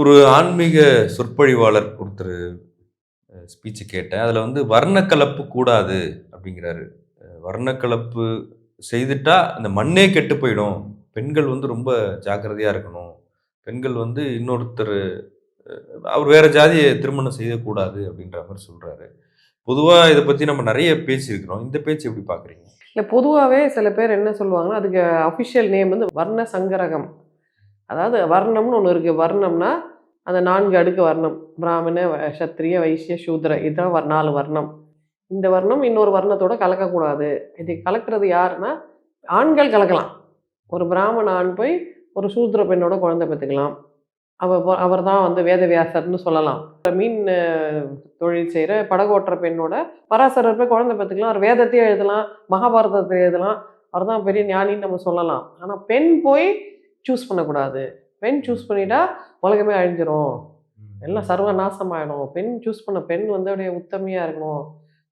ஒரு ஆன்மீக சொற்பொழிவாளர் ஒருத்தர் ஸ்பீச் கேட்டேன். அதில் வந்து வர்ணக்கலப்பு கூடாது அப்படிங்கிறாரு. வர்ணக்கலப்பு செய்துட்டா இந்த மண்ணே கெட்டு போயிடும். பெண்கள் வந்து ரொம்ப ஜாக்கிரதையாக இருக்கணும். பெண்கள் வந்து இன்னொருத்தர் அவர் வேறு ஜாதியை திருமணம் செய்யக்கூடாது அப்படின்ற மாதிரி சொல்கிறாரு பொதுவாக இதை பற்றி நம்ம நிறைய பேசியிருக்கிறோம் இந்த பேச்சு எப்படி பார்க்குறீங்க இல்லை பொதுவாகவே சில பேர் என்ன சொல்லுவாங்கன்னா அதுக்கு அஃபிஷியல் நேம் வந்து வர்ண சங்கரகம். அதாவது வர்ணம்னு ஒன்று இருக்குது வர்ணம்னா அந்த நான்கு அடுக்கு வர்ணம். பிராமண வ- சத்திரிய வைசிய சூத்ர. இதுதான் வர் நாலு வர்ணம். இந்த வர்ணம் இன்னொரு வர்ணத்தோட கலக்கக்கூடாது. இது கலக்கிறது யாருன்னா ஆண்கள் கலக்கலாம். ஒரு பிராமண ஆண் போய் ஒரு சூத்ர பெண்ணோட குழந்தை பெற்றுக்கலாம் அவர் அவர் தான் வந்து வேதவியாசர்னு சொல்லலாம். மீன் தொழில் செய்கிற படகோட்டுற பெண்ணோட பராசரர் போய் குழந்தை பெற்றுக்கலாம் அவர் வேதத்தையும் எழுதலாம் மகாபாரதத்தை எழுதலாம். அவர் தான் பெரிய ஞானின்னு நம்ம சொல்லலாம். ஆனால் பெண் போய் சூஸ் பண்ணக்கூடாது. பெண் சூஸ் பண்ணிட்டா உலகமே அழிஞ்சிரும். எல்லாம் சர்வ நாசமாயிடும் பெண் சூஸ் பண்ண பெண் வந்து அப்படியே உத்தமையாக இருக்கணும்.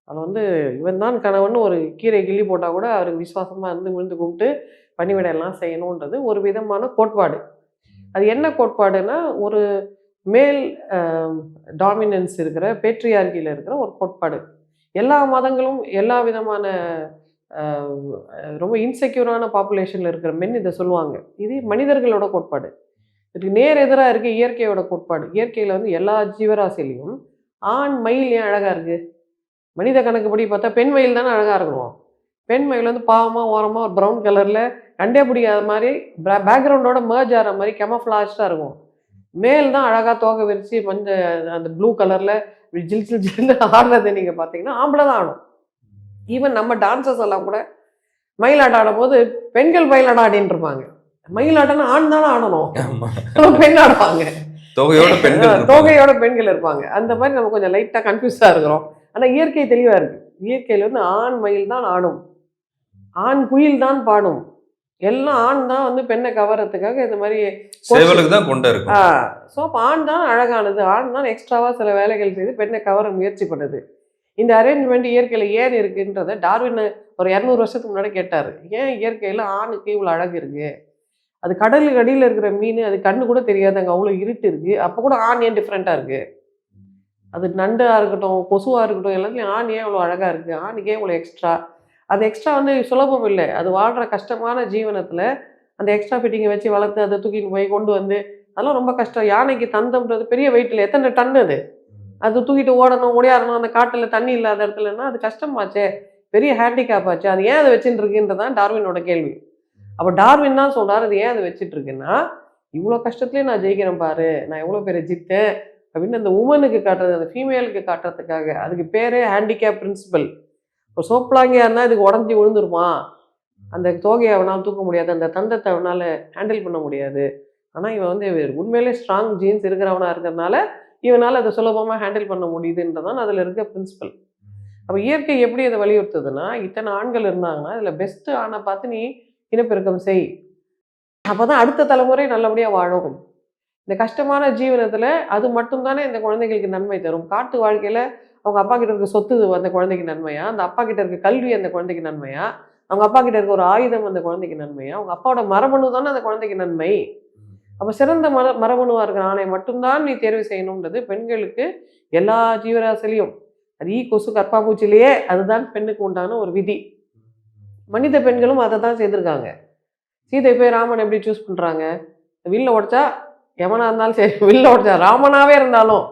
அது வந்து இவன் தான் கணவன் ஒரு கீரை கிள்ளி போட்டால் கூட அவருக்கு விசுவாசமாக இருந்து விழுந்து கும்பிட்டு பணிவிடையெல்லாம் செய்யணுன்றது ஒரு விதமான கோட்பாடு. அது என்ன கோட்பாடுன்னா ஒரு மேல் டாமினன்ஸ் இருக்கிற பேட்ரியார்கியில் இருக்கிற ஒரு கோட்பாடு. எல்லா மதங்களும் எல்லா விதமான ரொம்ப இன்செக்யூரான பாப்புலேஷனில் இருக்கிற மென் இதை சொல்லுவாங்க. இது மனிதர்களோட கோட்பாடு. இதுக்கு நேர் எதிராக இருக்க இயற்கையோட கோட்பாடு. இயற்கையில் வந்து எல்லா ஜீவராசிலையும் ஆண் மயில் ஏன் அழகாக இருக்குது மனித கணக்குப்படி பார்த்தா பெண் மயில் தானே அழகாக இருக்கணும். பெண் மயில் வந்து பாவமாக ஓரமாக ஒரு ப்ரௌன் கலரில் கண்டே பிடிக்காத மாதிரி பேக்ரவுண்டோட மேர்ஜ் ஆகிற மாதிரி கெமஃப்ளாஷ்டாக இருக்கும். மேல் தான் அழகாக தோகை விரித்து மஞ்சள் அந்த ப்ளூ கலரில் ஜில் ஜில் ஜில்னு ஆடுறதை நீங்கள் பார்த்தீங்கன்னா ஆம்பளை தான் ஆடும். ஈவன் நம்ம டான்சர்ஸ் எல்லாம் கூட மயிலாட்டம் ஆடும்போது பெண்கள் மயிலாட்டம் ஆடின்னு இருப்பாங்க. மயிலாட்டம்னா ஆண் தானே ஆடணும். பெண் ஆடுவாங்க. தொகையோட பெண்கள். தோகையோட பெண்கள் இருப்பாங்க. அந்த மாதிரி நம்ம கொஞ்சம் லைட்டாக கன்ஃபியூஸாக இருக்கிறோம். ஆனால் இயற்கை தெளிவாக இருக்கு. இயற்கையில் வந்து ஆண் மயில் தான் ஆடும். ஆண் குயில் தான் பாடும். எல்லாம் ஆண் தான் வந்து பெண்ணை கவரத்துக்காக இந்த மாதிரி சேவலுக்கு தான் கொண்டு இருக்கும் ஸோ ஆண் தான் அழகானது. ஆண் தான் எக்ஸ்ட்ராவாக சில வேலைகள் செய்து பெண்ணை கவர முயற்சி பண்ணுது. இந்த அரேஞ்ச்மெண்ட் இயற்கையில் ஏன் இருக்குன்றத டார்வின் ஒரு இரநூறு வருஷத்துக்கு முன்னாடி கேட்டார். ஏன் இயற்கையில் ஆணுக்கு இவ்வளோ அழகு இருக்குது அது கடலுக்கு அடியில் இருக்கிற மீன் அது கண்ணு கூட தெரியாது அங்கே அவ்வளோ இருட்டு இருக்குது அப்போ கூட ஆண் ஏன் டிஃப்ரெண்ட்டாக இருக்குது அது நண்டாக இருக்கட்டும் கொசுவாக இருக்கட்டும் எல்லாத்துலேயும் ஆண் ஏன் இவ்வளோ அழகாக இருக்குது ஆணுக்கே இவ்வளோ எக்ஸ்ட்ரா அது எக்ஸ்ட்ரா வந்து சுலபம் இல்லை. அது வாழ்கிற கஷ்டமான ஜீவனத்தில் அந்த எக்ஸ்ட்ரா ஃபிட்டிங்கை வச்சு வளர்த்து அதை தூக்கிட்டு போய் கொண்டு வந்து அதெல்லாம் ரொம்ப கஷ்டம். யானைக்கு தந்தம்ன்றது பெரிய வெயிட்டில் எத்தனை டன் அது? அது தூக்கிட்டு ஓடணும் ஓடியாரணும் அந்த காட்டில் தண்ணி இல்லாத இடத்துலன்னா அது கஷ்டமாச்சே. பெரிய ஹேண்டிகேப் ஆச்சு. அது ஏன் அதை வச்சுட்டு இருக்குன்றதான் டார்வினோட கேள்வி. அப்போ டார்வின் தான் சொல்றாரு அது ஏன் அதை வச்சுட்டு இருக்குன்னா இவ்வளோ கஷ்டத்துலேயும் நான் ஜெயிக்கிறேன் பாரு. நான் எவ்வளோ பேரை ஜித்தேன். அப்படின்னு அந்த உமனுக்கு காட்டுறது அந்த ஃபீமேலுக்கு காட்டுறதுக்காக. அதுக்கு பேரே ஹேண்டிகேப் பிரின்சிபல் இப்போ சோப்லாங்கியா இருந்தால் இதுக்கு உடஞ்சி விழுந்துருமா? அந்த தோகையை அவனால் தூக்க முடியாது. அந்த தந்தத்தை அவனால் ஹேண்டில் பண்ண முடியாது. ஆனால் இவன் வந்து உண்மையிலே ஸ்ட்ராங் ஜீன்ஸ் இருக்கிறவனா இருக்கிறதுனால இவனால் அதை சுலபமாக ஹேண்டில் பண்ண முடியுதுன்றதான் அதில் இருக்க பிரின்சிபல் அப்போ இயற்கை எப்படி அதை வலியுறுத்துதுன்னா இத்தனை ஆண்கள் இருந்தாங்கன்னா இதில் பெஸ்ட்டு ஆணை பார்த்து நீ இனப்பெருக்கம் செய். அப்போ தான் அடுத்த தலைமுறை நல்லபடியாக வாழும். இந்த கஷ்டமான ஜீவனத்தில் அது மட்டும்தானே இந்த குழந்தைகளுக்கு நன்மை தரும். காட்டு வாழ்க்கையில் அவங்க அப்பா கிட்ட இருக்க சொத்து அந்த குழந்தைக்கு நன்மையா? அந்த அப்பா கிட்ட இருக்க கல்வி அந்த குழந்தைக்கு நன்மையா? அவங்க அப்பா கிட்ட இருக்க ஒரு ஆயுதம் அந்த குழந்தைக்கு நன்மையா? அவங்க அப்பாவோட மரபணு தானே அந்த குழந்தைக்கு நன்மை? அப்போ சிறந்த மர மரபணுவாக இருக்கிற ஆணை மட்டும்தான் நீ தேர்வு செய்யணுன்றது பெண்களுக்கு எல்லா ஜீவராசிலையும். அது ஈ கொசு கற்பாப்பூச்சிலேயே அதுதான் பெண்ணுக்கு உண்டான ஒரு விதி. மனித பெண்களும் அதை தான் செய்திருக்காங்க. சீதை போய் ராமன் எப்படி சூஸ் பண்ணுறாங்க வில்ல உடைச்சா எவனா இருந்தாலும் சரி வில்ல உடைச்சா ராமனாகவே இருந்தாலும்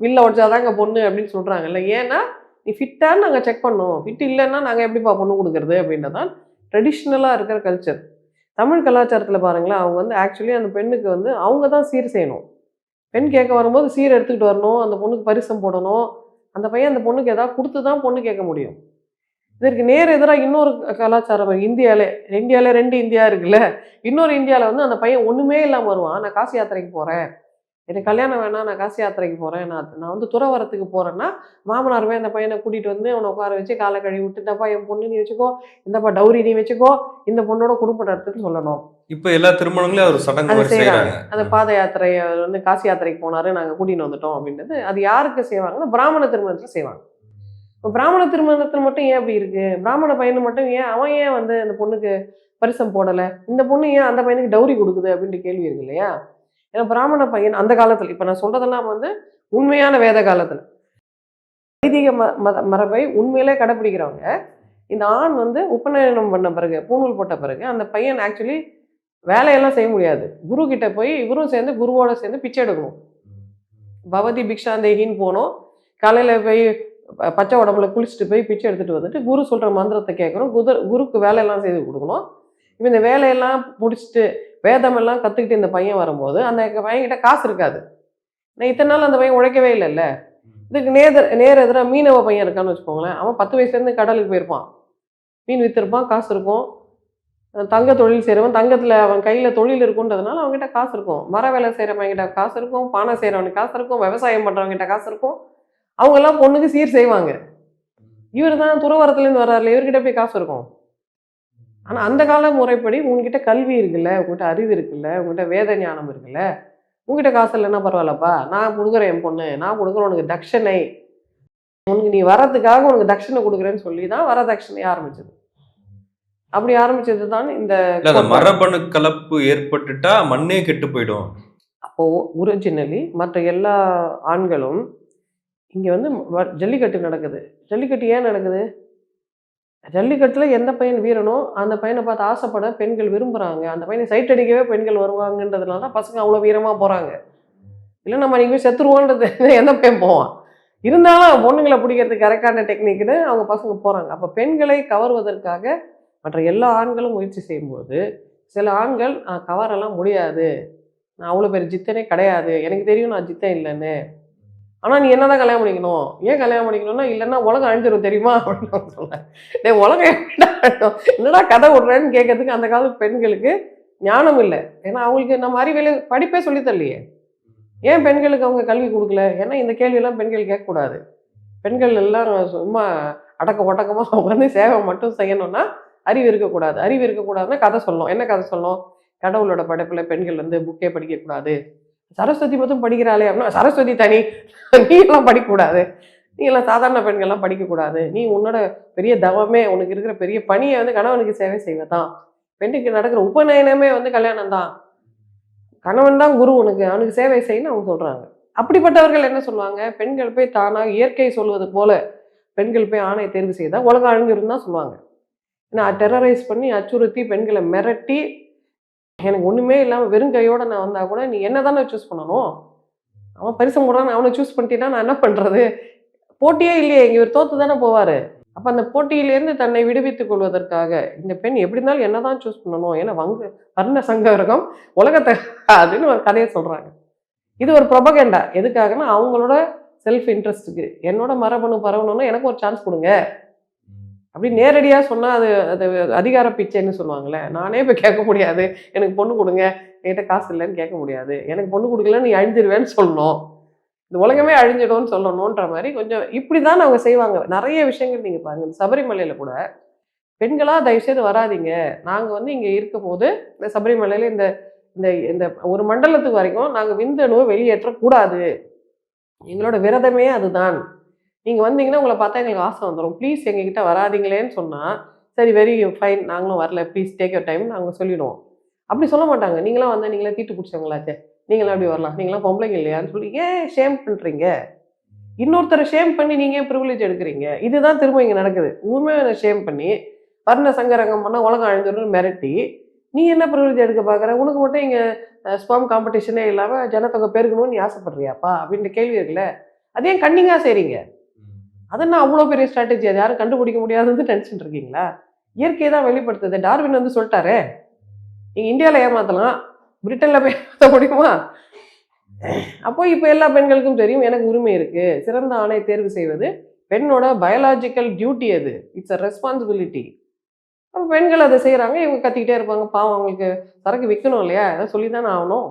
வில்ல உடைச்சாதாங்க பொண்ணு அப்படின்னு சொல்கிறாங்கல்ல ஏன்னா நீ ஃபிட்டான்னு நாங்கள் செக் பண்ணோம். ஃபிட் இல்லைன்னா நாங்கள் எப்படிப்பா பொண்ணு கொடுக்குறது அப்படின்றதான் ட்ரெடிஷ்னலாக இருக்கிற கல்ச்சர் தமிழ் கலாச்சாரத்தில் பாருங்களேன் அவங்க வந்து ஆக்சுவலி அந்த பெண்ணுக்கு வந்து அவங்க தான் சீர் செய்யணும். பெண் கேட்க வரும்போது சீர் எடுத்துக்கிட்டு வரணும் அந்த பொண்ணுக்கு பரிசம் போடணும் அந்த பையன் அந்த பொண்ணுக்கு ஏதாவது கொடுத்து தான் பொண்ணு கேட்க முடியும். இதற்கு நேர் எதிராக இன்னொரு கலாச்சாரம் இந்தியாவிலே இந்தியாவிலே ரெண்டு இந்தியா இருக்குல்ல இன்னொரு இந்தியாவில் வந்து அந்த பையன் ஒன்றுமே இல்லாமல் வருவான். நான் காசி யாத்திரைக்கு போகிறேன் எனக்கு கல்யாணம் வேணாம் நான் காசி யாத்திரைக்கு போகிறேன் நான் நான் வந்து துறவரத்துக்கு போகிறேன்னா மாமனார் போய் அந்த பையனை கூட்டிகிட்டு வந்து அவனை உட்கார வச்சு காலை கழுவி விட்டு இந்தப்பா என் பொண்ணு நீ வச்சுக்கோ இந்தப்பா டௌரி நீ வச்சுக்கோ இந்த பொண்ணோட குடும்ப நடத்துன்னு சொல்லணும். இப்ப எல்லா திருமணங்களையும் ஒரு சடங்கு செய்கிறாங்க அந்த பாத யாத்திரை அவர் வந்து காசி யாத்திரைக்கு போனாரு நாங்கள் கூட்டின்னு வந்துட்டோம் அப்படின்றது. அது யாருக்கு செய்வாங்கன்னா பிராமண திருமணத்தில் செய்வாங்க. இப்போ பிராமண திருமணத்தில் மட்டும் ஏன் அப்படி இருக்கு? பிராமண பையனு மட்டும் ஏன் அவன் ஏன் வந்து அந்த பொண்ணுக்கு பரிசம் போடலை? இந்த பொண்ணு ஏன் அந்த பையனுக்கு டௌரி கொடுக்குது அப்படின்ட்டு கேள்வி இருக்கு இல்லையா? ஏன்னா பிராமண பையன் அந்த காலத்தில். இப்போ நான் சொல்றதெல்லாம் வந்து உண்மையான வேத காலத்தில். வைதிக ம மத மரபை உண்மையிலே கடைப்பிடிக்கிறவங்க இந்த ஆண் வந்து உபநயனம் பண்ண பிறகு பூணூல் போட்ட பிறகு அந்த பையன் ஆக்சுவலி வேலையெல்லாம் செய்ய முடியாது. குரு கிட்ட போய் இவரும் சேர்ந்து குருவோட சேர்ந்து பிச்சை எடுக்கணும். பவதி பிக்ஷாந்தேகின்னு போனோம். காலையில் போய் ப- பச்சை உடம்புல குளிச்சுட்டு போய் பிச்சை எடுத்துட்டு வந்துட்டு குரு சொல்கிற மந்திரத்தை கேட்கணும். குரு குருக்கு வேலையெல்லாம் செய்து கொடுக்கணும். இப்போ இந்த வேலையெல்லாம் முடிச்சுட்டு வேதமெல்லாம் கற்றுக்கிட்டு இந்த பையன் வரும்போது அந்த பையன்கிட்ட காசு இருக்காது. நான் இத்தனை நாள் அந்த பையன் உழைக்கவே இல்லைல்ல. இதுக்கு நேர் நேர் எதிராக மீனவ பையன் இருக்கான்னு வச்சுக்கோங்களேன். அவன் பத்து வயசுலேருந்து கடலுக்கு போயிருப்பான். மீன் வித்திருப்பான் காசு இருக்கும். தங்க தொழில் செய்கிறவன் தங்கத்தில் அவன் கையில் தொழில் இருக்குன்றதுனால அவன்கிட்ட காசு இருக்கும். மர வேலை செய்கிறவங்கிட்ட காசு இருக்கும். பானை செய்கிறவனுக்கு காசு இருக்கும். விவசாயம் பண்ணுறவங்கிட்ட காசு இருக்கும். அவங்கெல்லாம் பொண்ணுக்கு சீர் செய்வாங்க. இவர் தான் துறவரத்துலேருந்து வர்றாருல. இவர்கிட்ட போய் காசு இருக்கும். ஆனால் அந்த கால முறைப்படி உங்ககிட்ட கல்வி இருக்குல்ல உங்ககிட்ட அறிவு இருக்குல்ல உங்ககிட்ட வேத ஞானம் இருக்குல்ல உங்ககிட்ட காசு இல்லைன்னா பரவாயில்லப்பா. நான் கொடுக்குறேன் என் பொண்ணு நான் கொடுக்குறேன் உனக்கு தட்சணை. உனக்கு நீ வரதுக்காக உனக்கு தட்சணை கொடுக்குறேன்னு சொல்லி தான் வரதட்சணையை ஆரம்பிச்சது. அப்படி ஆரம்பிச்சது தான் இந்த. மரபணு கலப்பு ஏற்பட்டுட்டா மண்ணே கெட்டு போயிடும். அப்போ ஒரிஜினலி மற்ற எல்லா ஆண்களும் இங்க வந்து ஜல்லிக்கட்டு நடக்குது. ஜல்லிக்கட்டு ஏன் நடக்குது? ஜல்லிக்கட்டில் எந்த பையன் வீரனோ அந்த பையனை பார்த்து ஆசைப்பட பெண்கள் விரும்புகிறாங்க அந்த பையனை சைட் அடிக்கவே பெண்கள் வருவாங்கன்றதுனால தான் பசங்க அவ்வளோ வீரமாக போகிறாங்க இல்லை நம்ம அன்றைக்கி போய் செத்துருவோன்றது எந்த பையன் போவான்? இருந்தாலும் பொண்ணுங்களை பிடிக்கிறதுக்கு கரெக்டான டெக்னிக்னு அவங்க பசங்க போகிறாங்க அப்போ பெண்களை கவர்வதற்காக மற்ற எல்லா ஆண்களும் முயற்சி செய்யும்போது சில ஆண்கள் "நான் கவரெல்லாம் முடியாது. நான் அவ்வளோ பேர் ஜித்தனே கிடையாது. எனக்கு தெரியும் நான் ஜித்தன் இல்லைன்னு. ஆனால் நீ என்ன தான் கல்யாணம் பண்ணிக்கணும்? ஏன் கல்யாணம் பண்ணிக்கணும்னா இல்லைன்னா உலகம் அழிஞ்சிடும் தெரியுமா? அப்படின்னு அவன் சொன்னேன் டே உலகம் என்னடா கதை விடுறேன்னு கேட்கறதுக்கு அந்த காலத்து பெண்களுக்கு ஞானம் இல்லை. ஏன்னா அவங்களுக்கு நம்ம அறிவியல் படிப்பே சொல்லித் தரலையே. ஏன் பெண்களுக்கு அவங்க கல்வி கொடுக்கல? ஏன்னா இந்த கேள்வியெல்லாம் பெண்கள் கேட்கக்கூடாது. பெண்கள் எல்லாம் சும்மா அடக்க ஒட்டக்கமாக உட்காந்து சேவை மட்டும் செய்யணும்னா அறிவு இருக்கக்கூடாது. அறிவு இருக்கக்கூடாதுன்னா கதை சொல்லணும். என்ன கதை சொல்லணும்? கடவுளோட படைப்பில் பெண்கள் வந்து புக்கே படிக்கக்கூடாது. சரஸ்வதி மட்டும் படிக்கிறாளே அப்படின்னா சரஸ்வதி தனி. நீ எல்லாம் படிக்கக்கூடாது. நீ எல்லாம் சாதாரண பெண்கள்லாம் படிக்கக்கூடாது. நீ உன்னோட பெரிய தவமே உனக்கு இருக்கிற பெரிய பணியை வந்து கணவனுக்கு சேவை செய்வதான். பெண்ணுக்கு நடக்கிற உபநயனமே வந்து கல்யாணம் தான் கணவன் தான் குரு உனக்கு. அவனுக்கு சேவை செய்யணும்னு அவங்க சொல்கிறாங்க அப்படிப்பட்டவர்கள் என்ன சொல்லுவாங்க? பெண்கள் போய் தானாக இயற்கை சொல்வது போல பெண்கள் போய் ஆணை தேர்வு செய்தால் உலகம் அழிஞ்சிருந்தான் சொல்லுவாங்க. ஏன்னா டெரரைஸ் பண்ணி அச்சுறுத்தி பெண்களை மிரட்டி எனக்கு ஒண்ணுமே இல்லாம வெறும் கையோட நான் வந்தா கூட நீ என்ன தானே சூஸ் பண்ணணும்? அவன் பரிசு போடுறான் அவனை சூஸ் பண்ணிட்டேன்னா நான் என்ன பண்றது? போட்டியே இல்லையே இங்க இவர் தோத்து தானே போவாரு. அப்ப அந்த போட்டியிலேருந்து தன்னை விடுவித்துக் கொள்வதற்காக இந்த பெண் எப்படி இருந்தாலும் என்னதான் சூஸ் பண்ணணும்? ஏன்னா வங்க வர்ண சங்கரகம் உலகத்தை அதுன்னு ஒரு கதையை சொல்றாங்க. இது ஒரு ப்ரொபகண்டா எதுக்காகன்னா அவங்களோட செல்ஃப் இன்ட்ரெஸ்ட்டுக்கு என்னோட மரபணு பரவணும்னா எனக்கு ஒரு சான்ஸ் கொடுங்க. அப்படி நேரடியாக சொன்னால் அது அது அதிகார பிச்சைன்னு சொல்லுவாங்கள்ல நானே இப்போ கேட்க முடியாது. எனக்கு பொண்ணு கொடுங்க. என்கிட்ட காசு இல்லைன்னு கேட்க முடியாது. எனக்கு பொண்ணு கொடுக்கல நீ அழிஞ்சிருவேன்னு சொல்லணும். இந்த உலகமே அழிஞ்சிடும்னு சொல்லணுன்ற மாதிரி கொஞ்சம் இப்படி தான் அவங்க செய்வாங்க. நிறைய விஷயங்கள் நீங்கள் பாருங்க. இந்த சபரிமலையில் கூட பெண்களா தயவுசெய்து வராதீங்க. நாங்கள் வந்து இங்கே இருக்கும் போது இந்த சபரிமலையில் இந்த இந்த இந்த ஒரு மண்டலத்துக்கு வரைக்கும் நாங்கள் விந்தணுவை வெளியேற்றக்கூடாது. எங்களோட விரதமே அதுதான். நீங்கள் வந்தீங்கன்னா உங்களை பார்த்தா எங்களுக்கு ஆசை வந்துடும் ப்ளீஸ் எங்ககிட்ட வராதீங்களேன்னு சொன்னால் சரி வெரி ஃபைன் நாங்களும் வரல. ப்ளீஸ் டேக் யூர் டைம் நாங்கள் சொல்லிடுவோம். அப்படி சொல்ல மாட்டாங்க. நீங்களாம் வந்தால் நீங்களே தீட்டு பிடிச்சவங்களாச்சே. நீங்களாம் அப்படி வரலாம்? நீங்களாம் பொம்பளைங்க இல்லையான்னு சொல்லி ஏன் ஷேம் பண்ணுறீங்க இன்னொருத்தரை ஷேம் பண்ணி நீங்கள் ஏன் ப்ரிவிலேஜ் எடுக்கிறீங்க? இதுதான் திரும்ப இங்கே நடக்குது. உண்மையான ஷேம் பண்ணி வர்ண சங்கரங்கம் பண்ணால் உலகம் அழிஞ்சிடும் மிரட்டி நீ என்ன ப்ரிவிலேஜ் எடுக்க பார்க்குற உனக்கு மட்டும் இங்கே ஸ்பாம் காம்படிஷனே இல்லாமல் ஜனத்தொகை பெருகணும்னு நீ ஆசைப்படுறியாப்பா? அப்படின்ற கேள்வி இருக்குல்ல. அதே கண்ணிங்காக செய்கிறீங்க அது நான் அவ்வளோ பெரிய ஸ்ட்ராட்டஜி அது யாரும் கண்டுபிடிக்க முடியாதுன்னு டென்ஷன் இருக்கீங்களா? இயற்கையை தான் வெளிப்படுத்துது. டார்வின் வந்து சொல்லிட்டாரே. நீங்கள் இந்தியாவில் ஏமாத்தலாம். பிரிட்டனில் போய் ஏமாற்ற முடியுமா? அப்போ இப்போ எல்லா பெண்களுக்கும் தெரியும் எனக்கு உரிமை இருக்குது சிறந்த ஆணை தேர்வு செய்வது பெண்ணோட பயாலாஜிக்கல் டியூட்டி அது. இட்ஸ் அ ரெஸ்பான்சிபிலிட்டி அப்போ பெண்கள் அதை செய்கிறாங்க இவங்க கத்திக்கிட்டே இருப்பாங்க. பாவம் அவங்களுக்கு சரக்கு விற்கணும் இல்லையா? அதை சொல்லி தானே ஆகணும்.